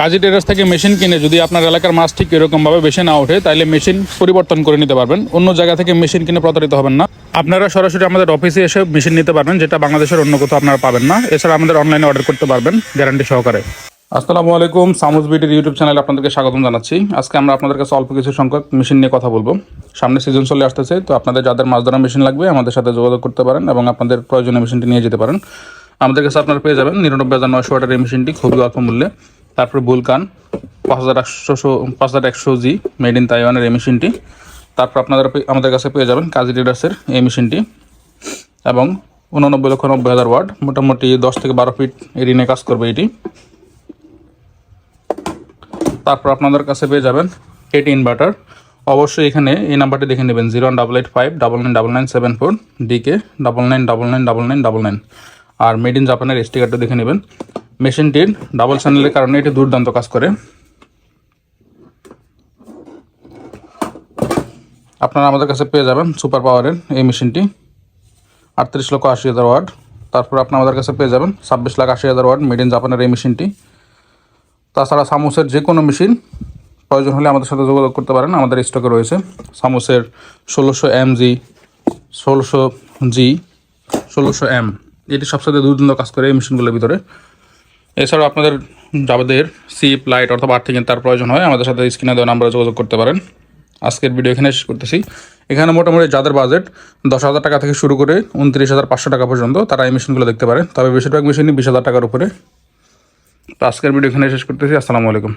কাজী টেরাস থেকে মেশিন কিনে যদি আপনার এলাকার মাছ ঠিক এরকমভাবে বেশি না ওঠে তাহলে মেশিন পরিবর্তন করে নিতে পারবেন। অন্য জায়গা থেকে মেশিন কিনে প্রতারিত হবেন না। আপনারা সরাসরি আমাদের অফিসে এসে মেশিন নিতে পারবেন, যেটা বাংলাদেশের অন্য কোথাও আপনারা পাবেন না। এছাড়া আমাদের অনলাইনে অর্ডার করতে পারবেন গ্যারান্টি সহকারে। আসসালামু আলাইকুম, সামুজ বিটির ইউটিউব চ্যানেলে আপনাদেরকে স্বাগতম জানাচ্ছি। আজকে আমরা আপনাদের কাছে অল্প কিছু সংখ্যক মেশিন নিয়ে কথা বলব। সামনে সিজন চলে আসতেছে, তো আপনাদের যাদের মাছ ধরা মেশিন লাগবে, আমাদের সাথে যোগাযোগ করতে পারেন এবং আপনাদের প্রয়োজনীয় মেশিনটি নিয়ে যেতে পারেন। আমাদের কাছে আপনারা পেয়ে যাবেন, নিরানব্বই হাজার নয়শো ওয়াটের এই মেশিনটি, খুবই অল্প মূল্যে। তারপরে বুলকান, পাঁচ হাজার একশো, পাঁচ হাজার একশো জি, মেড ইন তাইওয়ানের এই মেশিনটি। তারপর আপনারা আমাদের কাছে পেয়ে যাবেন কাজী রিডার্সের এই মেশিনটি এবং উননব্বই লক্ষ নব্বই হাজার ওয়াট, মোটামুটি দশ থেকে বারো ফিট এরিনে কাজ করবে এটি। তারপর আপনাদের কাছে পেয়ে যাবেন এটি ইনভার্টার। অবশ্যই এখানে এই নাম্বারটি দেখে নেবেন, zero double eight five double nine double nine seven four decay double nine double nine double nine double nine. R made in জাপানের স্টিকারটা দেখে নেবেন। মেশিনটির ডাবল চ্যানেলের কারণে এটি দুর্দান্ত কাজ করে। আপনারা আমাদের কাছে পেয়ে যাবেন সুপার পাওয়ারের এই মেশিনটি আটত্রিশ লক্ষ আশি হাজার ওয়াট। তারপর আপনি আমাদের কাছে পেয়ে যাবেন ছাব্বিশ লাখ আশি হাজার ওয়াট মেড ইন জাপানের এই মেশিনটি তাছাড়া সামুসের যে কোনো মেশিন প্রয়োজন হলে আমাদের সাথে যোগাযোগ করতে পারেন। আমাদের স্টকে রয়েছে সামুসের ষোলোশো এম জি ষোলোশো জি, ষোলোশো এম। এটি সবসাথে দুর্দান্ত কাজ করে এই মেশিনগুলোর ভিতরে। এছাড়াও আপনাদের যাদের সিপ লাইট অর্থাৎ আর্থিক তার প্রয়োজন হয়, আমাদের সাথে স্ক্রিনে দেওয়া নাম্বারে যোগাযোগ করতে পারেন। আজকের ভিডিও এখানে শেষ করতেছি। এখানে মোটামুটি যাদের বাজেট দশ হাজার টাকা থেকে শুরু করে উনত্রিশ হাজার পাঁচশো টাকা পর্যন্ত তারা এই মেশিনগুলো দেখতে পারেন তবে বেশিরভাগ মেশিনই বিশ হাজার টাকার উপরে। তো আজকের ভিডিও এখানে শেষ করতেছি। আসসালামু আলাইকুম।